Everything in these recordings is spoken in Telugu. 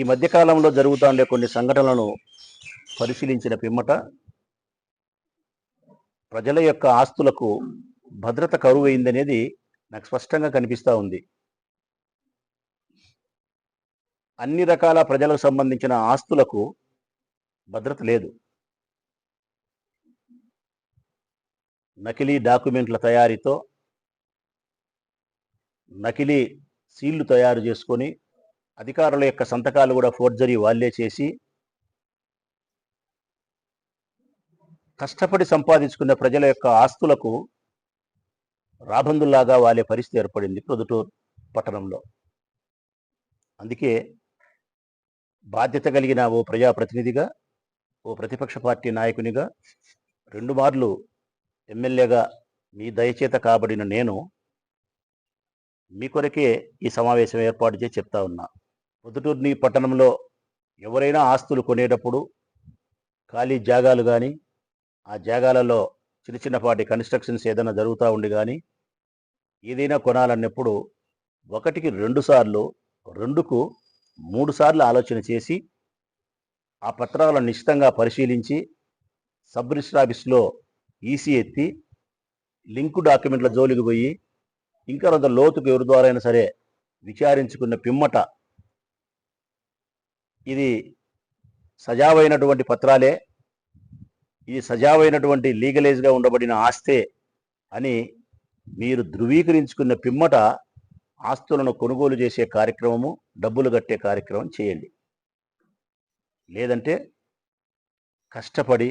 ఈ మధ్యకాలంలో జరుగుతూ ఉండే కొన్ని సంఘటనలను పరిశీలించిన పిమ్మట ప్రజల యొక్క ఆస్తులకు భద్రత కరువైందనేది నాకు స్పష్టంగా కనిపిస్తూ ఉంది. అన్ని రకాల ప్రజలకు సంబంధించిన ఆస్తులకు భద్రత లేదు. నకిలీ డాక్యుమెంట్ల తయారీతో నకిలీ సీళ్ళు తయారు చేసుకొని అధికారుల యొక్క సంతకాలు కూడా ఫోర్జరీ వాళ్ళే చేసి కష్టపడి సంపాదించుకున్న ప్రజల యొక్క ఆస్తులకు రాబందుల్లాగా వాలే పరిస్థితి ఏర్పడింది ప్రొద్దుటూరు పట్టణంలో. అందుకే బాధ్యత కలిగిన ఓ ప్రజాప్రతినిధిగా ఓ ప్రతిపక్ష పార్టీ నాయకునిగా రెండు మార్లు ఎమ్మెల్యేగా మీ దయచేత కాబడిన నేను మీ కొరకే ఈ సమావేశం ఏర్పాటు చేసి చెప్తా ఉన్నా. పొద్దుటూర్ని పట్టణంలో ఎవరైనా ఆస్తులు కొనేటప్పుడు ఖాళీ జాగాలు కానీ ఆ జాగాలలో చిన్న చిన్నపాటి కన్స్ట్రక్షన్స్ ఏదైనా జరుగుతూ ఉండి కానీ ఏదైనా కొనాలన్నప్పుడు ఒకటికి రెండు సార్లు రెండుకు మూడు సార్లు ఆలోచన చేసి ఆ పత్రాలను నిశ్చితంగా పరిశీలించి సబ్ రిజిస్టర్ ఆఫీస్లో ఈసీ ఎత్తి లింకు డాక్యుమెంట్ల జోలికి పోయి ఇంకా కొంత లోతుకు ఎవరి ద్వారా అయినా సరే విచారించుకున్న పిమ్మట ఇది సజావైనటువంటి పత్రాలే. ఇది సజావైనటువంటి లీగలైజ్గా ఉండబడిన ఆస్తే అని మీరు ధృవీకరించుకున్న పిమ్మట ఆస్తులను కొనుగోలు చేసే కార్యక్రమము డబ్బులు కట్టే కార్యక్రమం చేయండి. లేదంటే కష్టపడి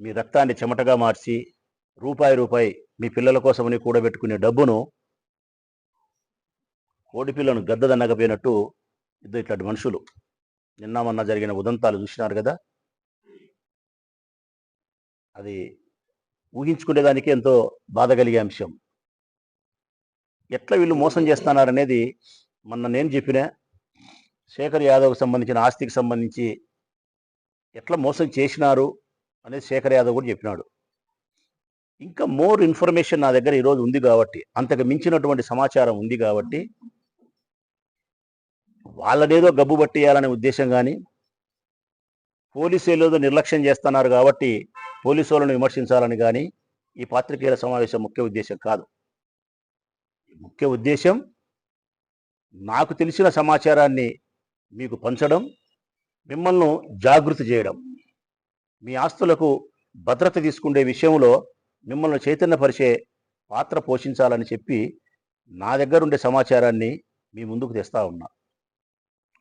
మీ రక్తాన్ని చెమటగా మార్చి రూపాయి రూపాయి మీ పిల్లల కోసమని కూడబెట్టుకునే డబ్బును కోడి పిల్లను గద్దదన్నకపోయినట్టు ఇద్దరు ఇట్లాంటి మనుషులు నిన్న మొన్న జరిగిన ఉదంతాలు చూసినారు కదా? అది ఊహించుకునేదానికి ఎంతో బాధ కలిగే అంశం. ఎట్లా వీళ్ళు మోసం చేస్తున్నారనేది మొన్న నేను చెప్పిన శేఖర్ యాదవ్కి సంబంధించిన ఆస్తికి సంబంధించి ఎట్లా మోసం చేసినారు అనేది శేఖర్ యాదవ్ కూడా చెప్పినాడు. ఇంకా మోర్ ఇన్ఫర్మేషన్ నా దగ్గర ఈరోజు ఉంది కాబట్టి అంతకు మించినటువంటి సమాచారం ఉంది కాబట్టి వాళ్ళనేదో గబ్బు పట్టేయాలనే ఉద్దేశం కానీ పోలీసులు ఏదో నిర్లక్ష్యం చేస్తున్నారు కాబట్టి పోలీసు వాళ్ళని విమర్శించాలని కానీ ఈ పాత్రికేయుల సమావేశం ముఖ్య ఉద్దేశం కాదు. ముఖ్య ఉద్దేశం నాకు తెలిసిన సమాచారాన్ని మీకు పంచడం మిమ్మల్ని జాగృతి చేయడం. మీ ఆస్తులకు భద్రత తీసుకునే విషయంలో మిమ్మల్ని చైతన్యపరిచే పాత్ర పోషించాలని చెప్పి నా దగ్గర ఉండే సమాచారాన్ని మీ ముందుకు తెస్తా ఉన్నా.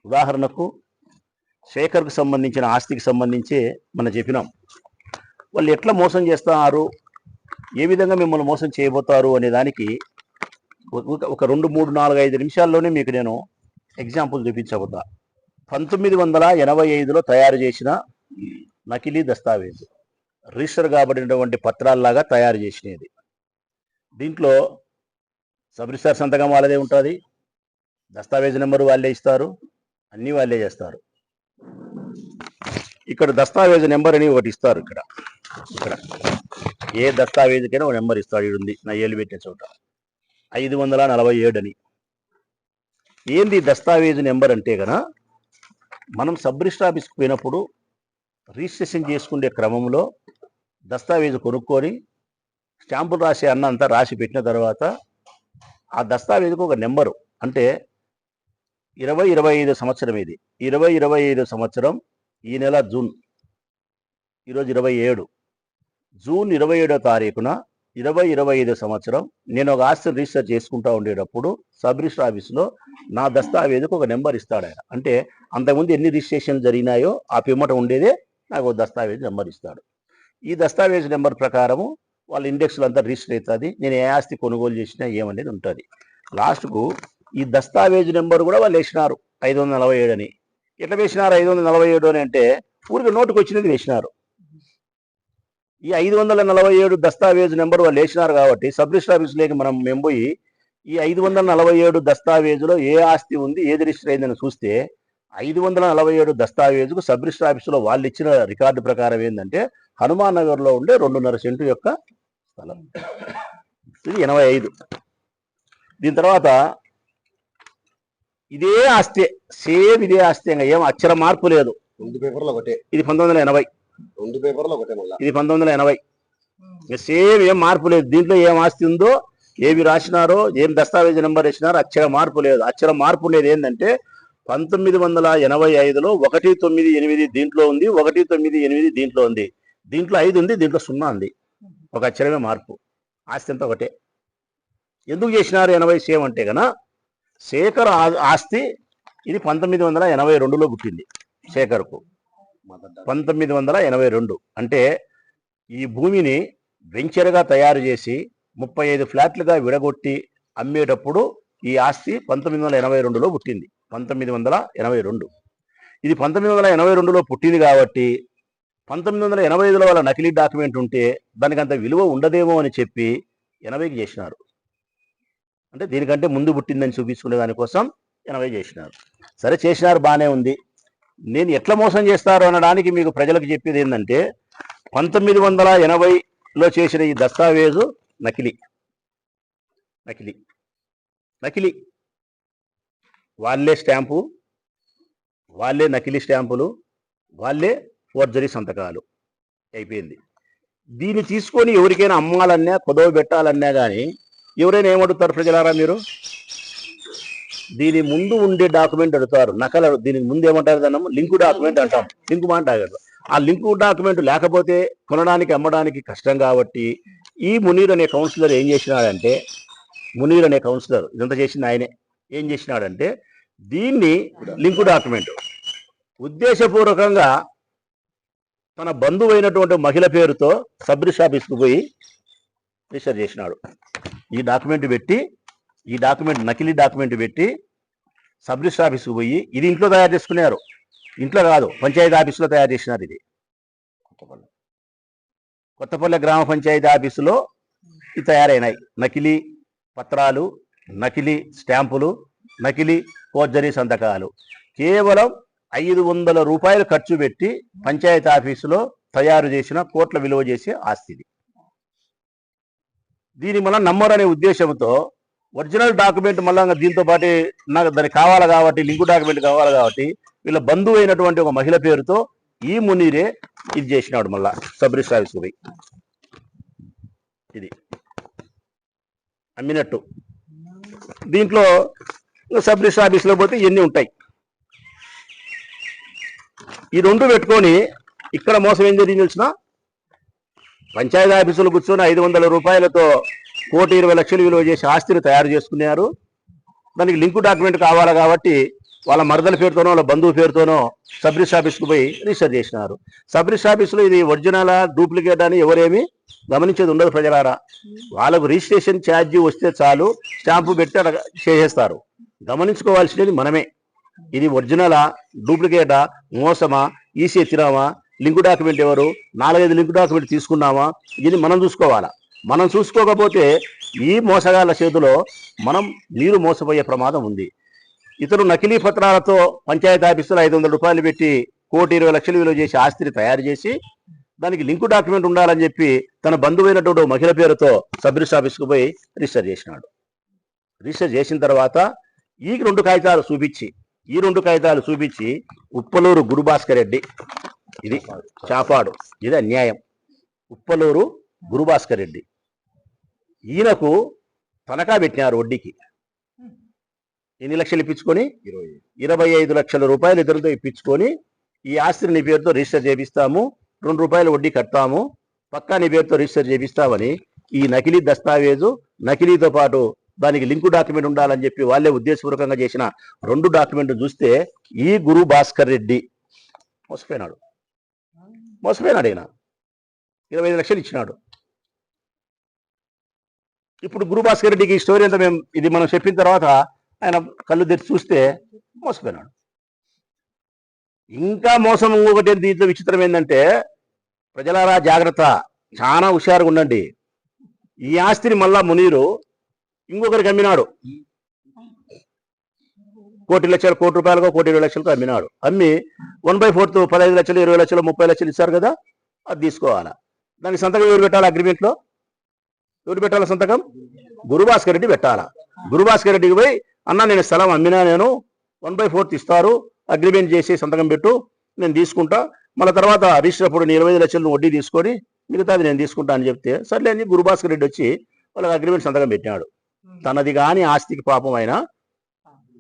ఉదాహరణకు శేఖర్కు సంబంధించిన ఆస్తికి సంబంధించే మనం చెప్పినాం. వాళ్ళు ఎట్లా మోసం చేస్తున్నారు? ఏ విధంగా మిమ్మల్ని మోసం చేయబోతారు అనే దానికి ఒక- ఒక రెండు మూడు నాలుగు ఐదు నిమిషాల్లోనే మీకు నేను ఎగ్జాంపుల్ చూపించబోతా. పంతొమ్మిది వందల ఎనభై ఐదులో తయారు చేసిన నకిలీ దస్తావేజు. రిజిస్టర్ కాబడినటువంటి పత్రాల్లాగా తయారు చేసినది. దీంట్లో సబ్ సంతకం వాళ్ళదే ఉంటుంది. దస్తావేజ్ నెంబరు వాళ్ళే ఇస్తారు. అన్ని వాళ్ళే చేస్తారు. ఇక్కడ దస్తావేజ్ నెంబర్ అని ఒకటి ఇస్తారు ఇక్కడ. ఇక్కడ. ఏ దస్తావేజుకైనా ఒక నెంబర్ ఇస్తాడు ఈడు ఉంది నా ఏళ్ళు పెట్టే చోట. ఐదు వందల నలభై ఏడు అని. ఏంది దస్తావేజు నెంబర్ అంటే గన మనం సబ్ రిజిస్టర్ ఆఫీస్కి పోయినప్పుడు రిజిస్ట్రేషన్ చేసుకునే క్రమంలో దస్తావేజు కొనుక్కొని స్టాంపులు రాసే అన్న అంతా రాసి పెట్టిన తర్వాత ఆ దస్తావేజుకు ఒక నెంబరు. అంటే ఇరవై ఇరవై ఐదు సంవత్సరం ఇది. ఇరవై ఇరవై ఐదు సంవత్సరం ఈ నెల జూన్. ఈరోజు ఇరవై ఏడు. జూన్ ఇరవై ఏడో తారీఖున ఇరవై ఇరవై ఐదు సంవత్సరం నేను ఒక ఆస్తిని రిజిస్టర్ చేసుకుంటా ఉండేటప్పుడు సబ్ రిజిస్టర్ ఆఫీస్లో నా దస్తావేజుకు ఒక నెంబర్ ఇస్తాడు ఆయన. అంటే అంతకుముందు ఎన్ని రిజిస్ట్రేషన్ జరిగినాయో ఆ పిమ్మట ఉండేదే నాకు ఒక దస్తావేజ్ నెంబర్ ఇస్తాడు. ఈ దస్తావేజ్ నెంబర్ ప్రకారము వాళ్ళ ఇండెక్స్లు అంతా రిజిస్టర్ అవుతుంది. నేను ఏ ఆస్తి కొనుగోలు చేసినా ఏమనేది ఉంటుంది. లాస్ట్కు ఈ దస్తావేజ్ నెంబర్ కూడా వాళ్ళు వేసినారు ఐదు వందల నలభై ఏడు అని. ఎట్లా వేసినారు ఐదు వందల నలభై ఏడు అని అంటే ఊరికి నోటుకు వచ్చినది వేసినారు. ఈ ఐదు వందల నలభై ఏడు దస్తావేజ్ నెంబర్ వాళ్ళు వేసినారు కాబట్టి సబ్ రిజిస్టర్ ఆఫీస్లోకి మనం మేము పోయి ఈ ఐదు వందల నలభై ఏడు దస్తావేజులో ఏ ఆస్తి ఉంది ఏది రిజిస్టర్ అయిందని చూస్తే ఐదు వందల నలభై ఏడు దస్తావేజుకు సబ్ రిజిస్టర్ ఆఫీసులో వాళ్ళు ఇచ్చిన రికార్డు ప్రకారం ఏంటంటే హనుమాన్ నగర్లో ఉండే రెండున్నర సెంటు యొక్క స్థలం. ఇది ఎనభై ఐదు. దీని తర్వాత ఇదే ఆస్తి సేమ్ ఇదే ఆస్తి ఇంకా ఏం అక్షర మార్పు లేదు. రెండు పేపర్లు ఒకటే. ఇది పంతొమ్మిది వందల ఎనభై. రెండు పేపర్లు ఒకటే మళ్ళా. ఇది పంతొమ్మిది వందల ఎనభై. సేమ్ ఏం మార్పు లేదు. దీంట్లో ఏం ఆస్తి ఉందో ఏమి రాసినారో ఏం దస్తావేజ్ నెంబర్ వేసినారో అక్షర మార్పు లేదు. అక్షర మార్పు ఉండేది ఏంటంటే పంతొమ్మిది వందల ఎనభై ఐదులో ఒకటి తొమ్మిది ఎనిమిది దీంట్లో ఉంది ఒకటి తొమ్మిది ఎనిమిది దీంట్లో ఉంది. దీంట్లో ఐదు ఉంది దీంట్లో సున్నా ఉంది. ఒక అక్షరమే మార్పు. ఆస్తి అంతా ఒకటే. ఎందుకు చేసినారు ఎనభై సేమ్ అంటే గన శేఖర్ ఆస్తి ఇది పంతొమ్మిది వందల ఎనభై రెండులో పుట్టింది శేఖర్కు. పంతొమ్మిది వందల ఎనభై రెండు అంటే ఈ భూమిని వెంచర్గా తయారు చేసి ముప్పై ఐదు ఫ్లాట్లుగా విడగొట్టి అమ్మేటప్పుడు ఈ ఆస్తి పంతొమ్మిది వందల ఎనభై రెండులో పుట్టింది. పంతొమ్మిది వందల ఎనభై రెండు. ఇది పంతొమ్మిది వందల ఎనభై రెండులో పుట్టింది కాబట్టి పంతొమ్మిది వందల ఎనభై ఐదులో వాళ్ళ నకిలీ డాక్యుమెంట్ ఉంటే దానికి అంత విలువ ఉండదేమో అని చెప్పి ఎనభైకి చేసినారు. అంటే దీనికంటే ముందు పుట్టిందని చూపించుకునే దానికోసం ఎనభై చేసినారు. సరే చేసినారు బాగానే ఉంది. నేను ఎట్లా మోసం చేస్తారు అనడానికి మీకు ప్రజలకు చెప్పేది ఏంటంటే పంతొమ్మిది వందల ఎనభైలో చేసిన ఈ దస్తావేజు నకిలీ. నకిలీ. నకిలీ. వాళ్ళే స్టాంపు వాళ్ళే నకిలీ స్టాంపులు వాళ్ళే ఫోర్జరీ సంతకాలు. అయిపోయింది. దీన్ని తీసుకొని ఎవరికైనా అమ్మాలన్నా కొదవ పెట్టాలన్నా కానీ ఎవరైనా ఏమడుగుతారు ప్రజలారా మీరు? దీని ముందు ఉండే డాక్యుమెంట్ అడుగుతారు. నకలు దీనికి ముందు ఏమంటారు దాన్ని? లింకు డాక్యుమెంట్ అంటాం. లింకు మాట ఆ లింకు డాక్యుమెంట్ లేకపోతే కొనడానికి అమ్మడానికి కష్టం కాబట్టి ఈ మునీర్ అనే కౌన్సిలర్ ఏం చేసినాడంటే మునీర్ అనే కౌన్సిలర్ ఇదంతా చేసింది ఆయనే. ఏం చేసినాడంటే దీన్ని లింకు డాక్యుమెంట్. ఉద్దేశపూర్వకంగా తన బంధువు అయినటువంటి మహిళ పేరుతో సబ్ రిజిస్టర్ ఆఫీస్కి పోయి రిజిస్టర్ చేసినాడు. ఈ డాక్యుమెంట్ పెట్టి ఈ డాక్యుమెంట్ నకిలీ డాక్యుమెంట్ పెట్టి సబ్ రిజిస్టర్ ఆఫీస్కి పోయి ఇది ఇంట్లో తయారు చేసుకున్నారు ఇంట్లో కాదు పంచాయతీ ఆఫీసులో తయారు చేసినారు ఇది. కొత్తపల్లె. గ్రామ పంచాయతీ ఆఫీసులో ఇది తయారైనాయి. నకిలీ పత్రాలు నకిలీ స్టాంపులు నకిలీ ఫోర్జరీ సంతకాలు. కేవలం ఐదు వందల రూపాయలు ఖర్చు పెట్టి పంచాయతీ ఆఫీసులో తయారు చేసిన కోట్ల విలువ చేసే ఆస్తి ఇది దీని మళ్ళీ నమ్మరు అనే ఉద్దేశంతో ఒరిజినల్ డాక్యుమెంట్ మళ్ళీ దీంతో పాటు నాకు దానికి కావాలి కాబట్టి లింకు డాక్యుమెంట్ కావాలి కాబట్టి వీళ్ళ బంధువు అయినటువంటి ఒక మహిళ పేరుతో ఈ మునీరే ఇది చేసినాడు మళ్ళా సబ్ ఆఫీస్కి పోయి ఇది. అమ్మినట్టు. దీంట్లో సబ్రిస్ ఆఫీస్లో పోతే ఇవన్నీ ఉంటాయి. ఈ రెండు పెట్టుకొని ఇక్కడ మోసం ఏం జరిగింది తెలిసిన పంచాయతీ ఆఫీసులు కూర్చొని ఐదు వందల రూపాయలతో కోటి ఇరవై లక్షలు విలువ చేసి ఆస్తిని తయారు చేసుకున్నారు. దానికి లింక్ డాక్యుమెంట్ కావాలి కాబట్టి వాళ్ళ మరదల పేరుతోనో వాళ్ళ బంధువు పేరుతోనో సబ్ రిజిస్టర్ ఆఫీస్కి పోయి రిజిస్టర్ చేసినారు. సబ్ రిజిస్టర్ ఆఫీసులో ఇది ఒరిజినల్ డూప్లికేట్ అని ఎవరేమి గమనించేది ఉండదు ప్రజలారా. వాళ్ళకు రిజిస్ట్రేషన్ ఛార్జీ వస్తే చాలు స్టాంపు పెట్టి చేసేస్తారు. గమనించుకోవాల్సినది మనమే. ఇది ఒరిజినలా డూప్లికేటా మోసమా ఈసీ ఎత్తినామా లింకు డాక్యుమెంట్ ఎవరు? నాలుగైదు లింకు డాక్యుమెంట్ తీసుకున్నామా? ఇది మనం చూసుకోవాలా? మనం చూసుకోకపోతే ఈ మోసగాళ్ళ చేతిలో మనం నీరు మోసపోయే ప్రమాదం ఉంది. ఇతరు నకిలీ పత్రాలతో పంచాయతీ ఆఫీసులో ఐదు వందల రూపాయలు పెట్టి కోటి ఇరవై లక్షలు విలువ చేసి ఆస్తిని తయారు చేసి దానికి లింకు డాక్యుమెంట్ ఉండాలని చెప్పి తన బంధువైనటువంటి మహిళ పేరుతో సబ్ రిజిస్టర్ ఆఫీస్కి పోయి రిజిస్టర్ చేసినాడు. రిజిస్టర్ చేసిన తర్వాత ఈ రెండు కాగితాలు చూపించి ఈ రెండు కాగితాలు చూపించి ఉప్పలూరు గురుభాస్కర్ రెడ్డి ఇది చాపాడు. ఇది అన్యాయం. ఉప్పలూరు గురుభాస్కర్ రెడ్డి. ఈయనకు తనఖా పెట్టినారు వడ్డీకి. ఎన్ని లక్షలు ఇప్పించుకొని? ఇరవై ఐదు. లక్షల రూపాయలు ఇతరులతో ఇప్పించుకొని ఈ ఆస్తిని నీ పేరుతో రిజిస్టర్ చేపిస్తాము. రెండు రూపాయలు వడ్డీ కడతాము. పక్కా నీ పేరుతో రిజిస్టర్ చేపిస్తామని ఈ నకిలీ దస్తావేజు నకిలీతో పాటు దానికి లింకు డాక్యుమెంట్ ఉండాలని చెప్పి వాళ్ళే ఉద్దేశపూర్వకంగా చేసిన రెండు డాక్యుమెంట్ చూస్తే ఈ గురు భాస్కర్ రెడ్డి మోసపోయినాడు. మోసపోయినాడు ఆయన. ఇరవై ఐదు లక్షలు ఇచ్చినాడు. ఇప్పుడు గురు భాస్కర్ రెడ్డికి ఈ స్టోరీ అంతా మేము ఇది మనం చెప్పిన తర్వాత ఆయన కళ్ళు తెరిచి చూస్తే మోసపోయినాడు. ఇంకా మోసం ఇంకొకటి దీంట్లో విచిత్రం ఏంటంటే ప్రజలారా జాగ్రత్త చాలా హుషారుగా ఉండండి. ఈ ఆస్తిని మళ్ళా మునీరు ఇంకొకరికి అమ్మినాడు. కోటి లక్షలు కోటి రూపాయలకు కోటి ఇరవై లక్షలకు అమ్మినాడు. అమ్మి వన్ బై ఫోర్త్ పదహైదు లక్షలు ఇరవై లక్షలు ముప్పై లక్షలు ఇస్తారు కదా అది తీసుకోవాలా? దానికి సంతకం ఎవరు పెట్టాలి అగ్రిమెంట్లో ఎవరు పెట్టాలి సంతకం? గురుభాస్కర్ రెడ్డి పెట్టాలా? గురుభాస్కర్ రెడ్డికి పోయి అన్న నేను స్థలం అమ్మినా నేను వన్ బై ఫోర్త్ ఇస్తారు అగ్రిమెంట్ చేసి సంతకం పెట్టు నేను తీసుకుంటా. మళ్ళీ తర్వాత రిజిస్టర్ అప్పుడు నేను ఇరవై ఐదు లక్షలు వడ్డీ తీసుకొని మిగతాది నేను తీసుకుంటా అని చెప్తే సర్లే అని గురుభాస్కర్ రెడ్డి వచ్చి వాళ్ళకి అగ్రిమెంట్ సంతకం పెట్టినాడు. తనది కాని ఆస్తికి పాపం ఆయన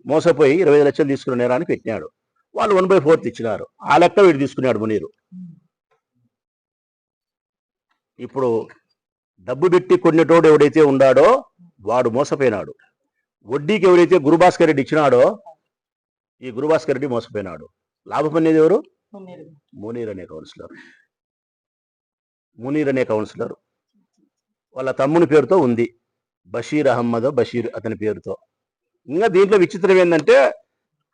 మోసపోయి ఇరవై లక్షలు తీసుకున్న నేరాన్ని పెట్టినాడు. వాళ్ళు వన్ బై ఫోర్త్ ఇచ్చినారు. ఆ లెక్క వీడు తీసుకున్నాడు మునీరు. ఇప్పుడు డబ్బు పెట్టి కొన్నిటోడు ఎవడైతే ఉన్నాడో వాడు మోసపోయినాడు. వడ్డీకి ఎవరైతే గురుభాస్కర్ రెడ్డి ఇచ్చినాడో ఈ గురుభాస్కర్ రెడ్డి మోసపోయినాడు. లాభం అనేది ఎవరు? మునీర్ అనే కౌన్సిలర్. మునీర్ అనే కౌన్సిలర్. వాళ్ళ తమ్ముని పేరుతో ఉంది. బషీర్ అహ్మద్ బషీర్ అతని పేరుతో. ఇంకా దీంట్లో విచిత్రం ఏంటంటే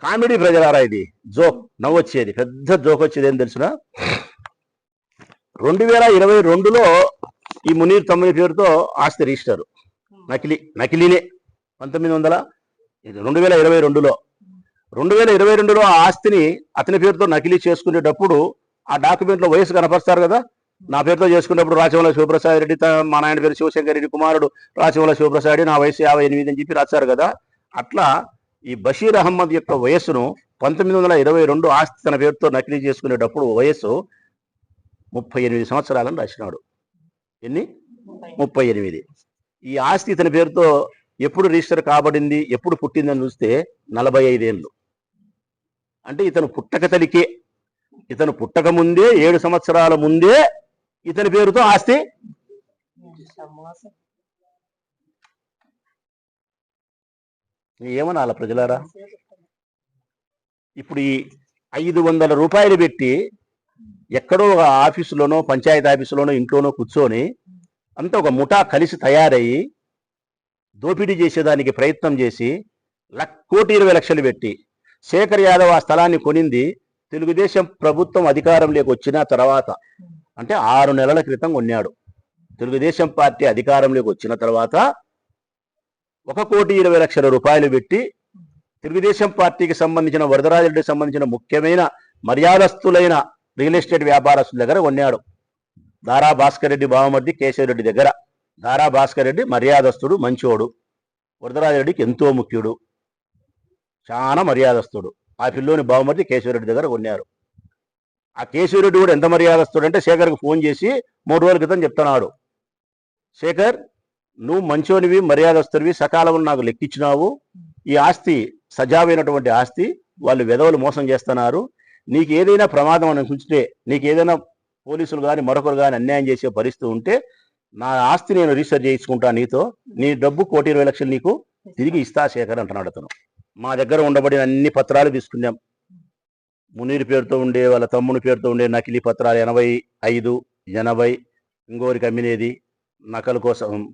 కామెడీ ప్రజలారా ఇది. జోక్ నవ్వొచ్చేది. పెద్ద జోక్ వచ్చేది ఏం తెలుసునా? రెండు వేల ఇరవై రెండులో ఈ మునీర్ తమ్ముని పేరుతో ఆస్తి రిజిస్టర్. నకిలీ నకిలీనే. పంతొమ్మిది వందల రెండు వేల ఇరవై రెండులో. రెండు వేల ఇరవై రెండులో ఆ ఆస్తిని అతని పేరుతో నకిలీ చేసుకునేటప్పుడు ఆ డాక్యుమెంట్లో వయసు కనపరుస్తారు కదా? నా పేరుతో చేసుకున్నప్పుడు రాచవల శివప్రసాద్ రెడ్డి మా నాయన పేరు శివశంకర్ రెడ్డి కుమారుడు రాచవల శివప్రసాద్ నా వయసు యాభై ఎనిమిది అని చెప్పి రాశారు కదా? అట్లా ఈ బషీర్ అహ్మద్ యొక్క వయస్సును పంతొమ్మిది వందల ఇరవై రెండు ఆస్తి తన పేరుతో నకిలీ చేసుకునేటప్పుడు వయస్సు ముప్పై ఎనిమిది సంవత్సరాలని రాసినాడు. ఎన్ని? ముప్పై ఎనిమిది. ఈ ఆస్తి ఇతని పేరుతో ఎప్పుడు రిజిస్టర్ కాబడింది ఎప్పుడు పుట్టిందని చూస్తే నలభై ఐదేళ్ళు. అంటే ఇతను పుట్టక తలికే ఇతను పుట్టక ముందే ఏడు సంవత్సరాల ముందే ఇతని పేరుతో ఆస్తి ఏమనాల ప్రజలారా? ఇప్పుడు ఈ ఐదు వందల రూపాయలు పెట్టి ఎక్కడో ఒక ఆఫీసులోనో పంచాయతీ ఆఫీసులోనో ఇంట్లోనో కూర్చొని అంతా ఒక ముఠా కలిసి తయారయ్యి దోపిడీ చేసేదానికి ప్రయత్నం చేసి లక్ కోటి ఇరవై లక్షలు పెట్టి శేఖర్ యాదవ్ ఆ స్థలాన్ని కొనింది తెలుగుదేశం ప్రభుత్వం అధికారంలోకి వచ్చిన తర్వాత. అంటే ఆరు నెలల క్రితం కొన్నాడు. తెలుగుదేశం పార్టీ అధికారంలోకి వచ్చిన తర్వాత ఒక కోటి ఇరవై లక్షల రూపాయలు పెట్టి తెలుగుదేశం పార్టీకి సంబంధించిన వరదరాజరెడ్డికి సంబంధించిన ముఖ్యమైన మర్యాదస్తులైన రియల్ ఎస్టేట్ వ్యాపారస్తుల దగ్గర కొన్నాడు. దారా భాస్కర్ రెడ్డి బావమర్ది కేశవరెడ్డి దగ్గర. దారా భాస్కర్ రెడ్డి మర్యాదస్తుడు మంచోడు. వరదరాజరెడ్డికి ఎంతో ముఖ్యుడు. చాలా మర్యాదస్తుడు. ఆ పిల్లోని బావమర్ది కేశవరెడ్డి దగ్గర కొన్నారు. ఆ కేశవరెడ్డి కూడా ఎంత మర్యాదస్తుడు అంటే శేఖర్కి ఫోన్ చేసి మూడు రోజుల క్రితం చెప్తున్నాడు. శేఖర్ నువ్వు మంచోనివి మర్యాదస్తునివి సకాలంలో నాకు లెక్కించినావు. ఈ ఆస్తి సజావైనటువంటి ఆస్తి. వాళ్ళు వెధవలు మోసం చేస్తున్నారు. నీకు ఏదైనా ప్రమాదం అని అనిపించితే నీకు ఏదైనా పోలీసులు కానీ మరొకరు కానీ అన్యాయం చేసే పరిస్థితి ఉంటే నా ఆస్తి నేను రీసెర్చ్ చేయించుకుంటా నీతో. నీ డబ్బు కోటి ఇరవై లక్షలు నీకు తిరిగి ఇస్తా శేఖర్ అంటున్నాడు అతను. మా దగ్గర ఉండబడిన అన్ని పత్రాలు తీసుకున్నాం. మునీర్ పేరుతో ఉండే వాళ్ళ తమ్ముని పేరుతో ఉండే నకిలీ పత్రాలు ఎనభై ఐదు ఎనభై. ఇంకోరికి అమ్మినేది నకలు కోసం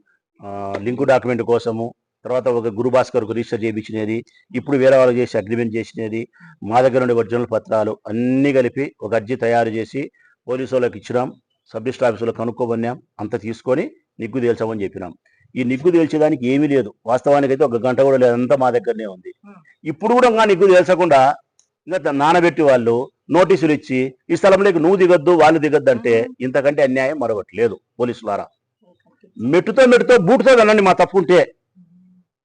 లింకు డాక్యుమెంట్ కోసము తర్వాత ఒక గురుభాస్కర్కు రిజిస్టర్ చేయించినది ఇప్పుడు వేరే వాళ్ళు చేసి అగ్రిమెంట్ చేసినది మా దగ్గర ఉండే ఒరిజినల్ పత్రాలు అన్నీ కలిపి ఒక అర్జీ తయారు చేసి పోలీసు వాళ్ళకి ఇచ్చినాం సబ్ రిజిస్టర్ ఆఫీసులో కనుక్కోబన్నాం అంత తీసుకొని నిగ్గు తేల్చామని చెప్పినాం. ఈ నిగ్గు తేల్చేదానికి ఏమీ లేదు వాస్తవానికి అయితే ఒక గంట కూడా లేదు అంతా మా దగ్గరనే ఉంది. ఇప్పుడు కూడా ఇంకా నిగ్గు తేల్చకుండా ఇంకా నానబెట్టి వాళ్ళు నోటీసులు ఇచ్చి ఈ స్థలంలోకి నువ్వు దిగొద్దు వాళ్ళు దిగొద్దు అంటే ఇంతకంటే అన్యాయం మరొకటి లేదు పోలీసులారా. మెట్టుతో మెట్టుతో బూటుతో వెళ్ళండి మా తప్పు ఉంటే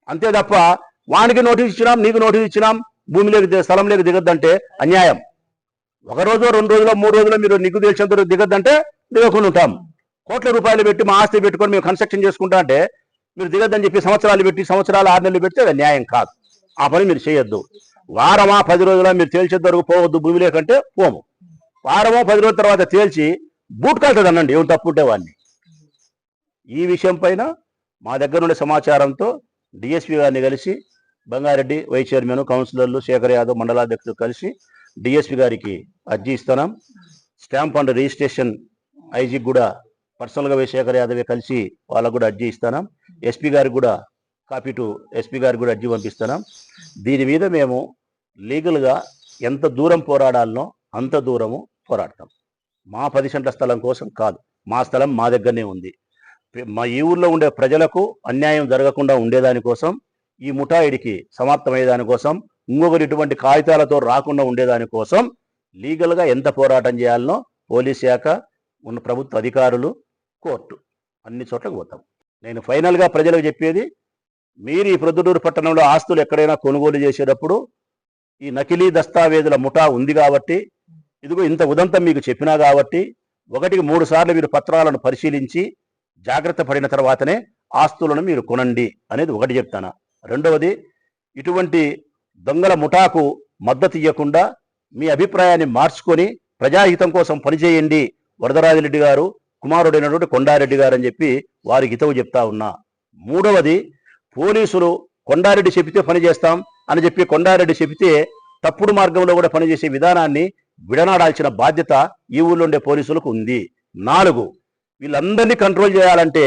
అంతే తప్ప వానికి నోటీస్ ఇచ్చినాం నీకు నోటీస్ ఇచ్చినాం భూమి లేక స్థలం లేక దిగద్దంటే అన్యాయం. ఒక రోజు రెండు రోజులు మూడు రోజులు మీరు నిగ్గు తెలిసినంత దిగద్దంటే దిగకుండా ఉంటాం కోట్ల రూపాయలు పెట్టి మా ఆస్తి పెట్టుకొని మేము కన్స్ట్రక్షన్ చేసుకుంటా అంటే మీరు దిగద్దని చెప్పి సంవత్సరాలు పెట్టి సంవత్సరాలు ఆరు నెలలు పెడితే అది న్యాయం కాదు. ఆ పని మీరు చేయొద్దు. వారమా పది రోజుల మీరు తేల్చేంత వరకు పోవద్దు భూమి లేకంటే పోము. వారమో పది రోజుల తర్వాత తేల్చి బూట్ కలుతుంది అనండి ఏమి తప్పు ఉంటే వాడిని. ఈ విషయం పైన మా దగ్గర ఉండే సమాచారంతో డిఎస్పీ గారిని కలిసి బంగారెడ్డి వైస్ చైర్మన్ కౌన్సిలర్లు శేఖర్ యాదవ్ మండలాధ్యక్షులు కలిసి డిఎస్పీ గారికి అర్జీ ఇస్తున్నాం. స్టాంప్ అండ్ రిజిస్ట్రేషన్ ఐజీకి కూడా పర్సనల్గా శేఖర్ యాదవే కలిసి వాళ్ళకు కూడా అర్జీ ఇస్తున్నాం. ఎస్పీ గారికి కూడా కాపీ టు ఎస్పీ గారికి కూడా అర్జీ పంపిస్తున్నాం. దీని మీద మేము లీగల్గా ఎంత దూరం పోరాడాలనో అంత దూరము పోరాడతాం. మా పది సెంట్ల స్థలం కోసం కాదు మా స్థలం మా దగ్గరనే ఉంది. మా ఈ ఊర్లో ఉండే ప్రజలకు అన్యాయం జరగకుండా ఉండేదానికోసం ఈ ముఠాయిడికి సమాప్తమయ్యేదానికోసం ఇంకొకరు ఇటువంటి కాగితాలతో రాకుండా ఉండేదానికోసం లీగల్గా ఎంత పోరాటం చేయాలనో పోలీస్ శాఖ ఉన్న ప్రభుత్వ అధికారులు కోర్టు అన్ని చోట్లకు పోతాం. నేను ఫైనల్గా ప్రజలకు చెప్పేది మీరు ఈ ప్రొద్దుటూరు పట్టణంలో ఆస్తులు ఎక్కడైనా కొనుగోలు చేసేటప్పుడు ఈ నకిలీ దస్తావేజుల ముఠా ఉంది కాబట్టి ఇదిగో ఇంత ఉదంతం మీకు చెప్పినా కాబట్టి ఒకటికి మూడు సార్లు మీరు పత్రాలను పరిశీలించి జాగ్రత్త పడిన తర్వాతనే ఆస్తులను మీరు కొనండి అనేది ఒకటి చెప్తాను? రెండవది ఇటువంటి దొంగల ముఠాకు మద్దతు ఇవ్వకుండా మీ అభిప్రాయాన్ని మార్చుకొని ప్రజాహితం కోసం పనిచేయండి వరదరాజిరెడ్డి గారు కుమారుడైనటువంటి కొండారెడ్డి గారు అని చెప్పి వారికి హితవు చెప్తా ఉన్నా. మూడవది పోలీసులు కొండారెడ్డి చెబితే పని చేస్తాం అని చెప్పి కొండారెడ్డి చెబితే తప్పుడు మార్గంలో కూడా పనిచేసే విధానాన్ని విడనాడాల్సిన బాధ్యత ఈ ఊళ్ళో ఉండే పోలీసులకు ఉంది. నాలుగు వీళ్ళందరినీ కంట్రోల్ చేయాలంటే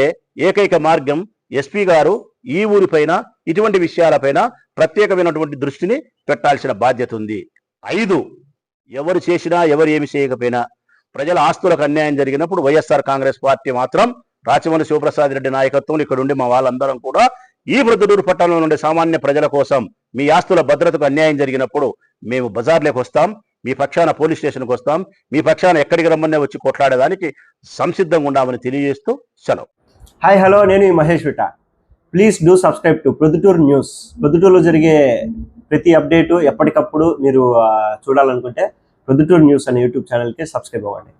ఏకైక మార్గం ఎస్పీ గారు ఈ ఊరిపైన ఇటువంటి విషయాలపైన ప్రత్యేకమైనటువంటి దృష్టిని పెట్టాల్సిన బాధ్యత ఉంది. ఐదు ఎవరు చేసినా ఎవరు ఏమి చేయకపోయినా ప్రజల ఆస్తులకు అన్యాయం జరిగినప్పుడు వైఎస్ఆర్ కాంగ్రెస్ పార్టీ మాత్రం రాచమల్లి శివప్రసాద్ రెడ్డి నాయకత్వంలో ఇక్కడ ఉండి మా వాళ్ళందరం కూడా ఈ ప్రొద్దుటూరు పట్టణంలో ఉండే సామాన్య ప్రజల కోసం మీ ఆస్తుల భద్రతకు అన్యాయం జరిగినప్పుడు మేము బజార్లోకి వస్తాం. మీ పక్షాన పోలీస్ స్టేషన్కి వస్తాం. మీ పక్షాన ఎక్కడికి రమ్మనే వచ్చి కొట్లాడేదానికి సంసిద్ధంగా ఉండామని తెలియజేస్తూ సెలవు. హాయ్ హలో నేను ఈ Mahesh విట. Please do subscribe to Proddatur news ప్రొద్దుటూరులో జరిగే ప్రతి అప్డేటు ఎప్పటికప్పుడు మీరు చూడాలనుకుంటే ప్రొద్దుటూరు న్యూస్ అనే యూట్యూబ్ ఛానల్కి సబ్స్క్రైబ్ అవ్వండి.